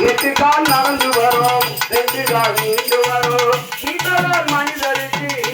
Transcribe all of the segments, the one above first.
எட்டு கால் நடந்து வரும் ரெண்டு கால் நீண்டு வரும். மனிதருக்கு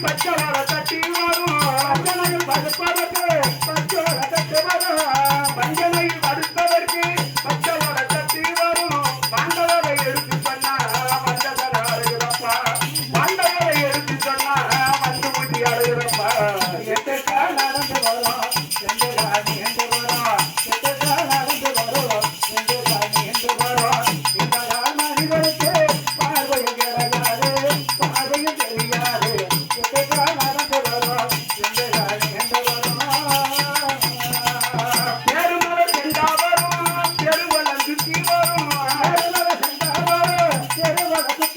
Pachola, la Tachibola.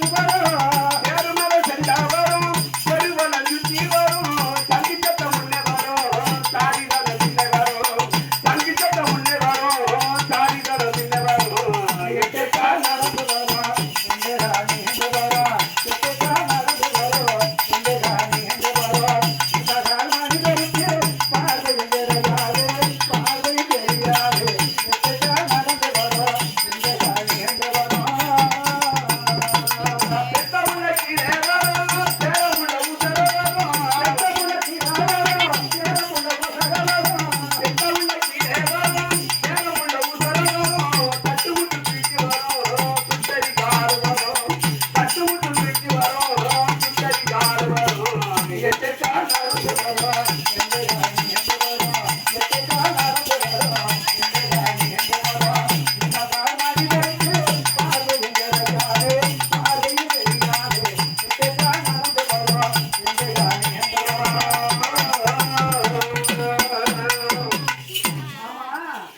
ಶಿವರಾಮ বাবা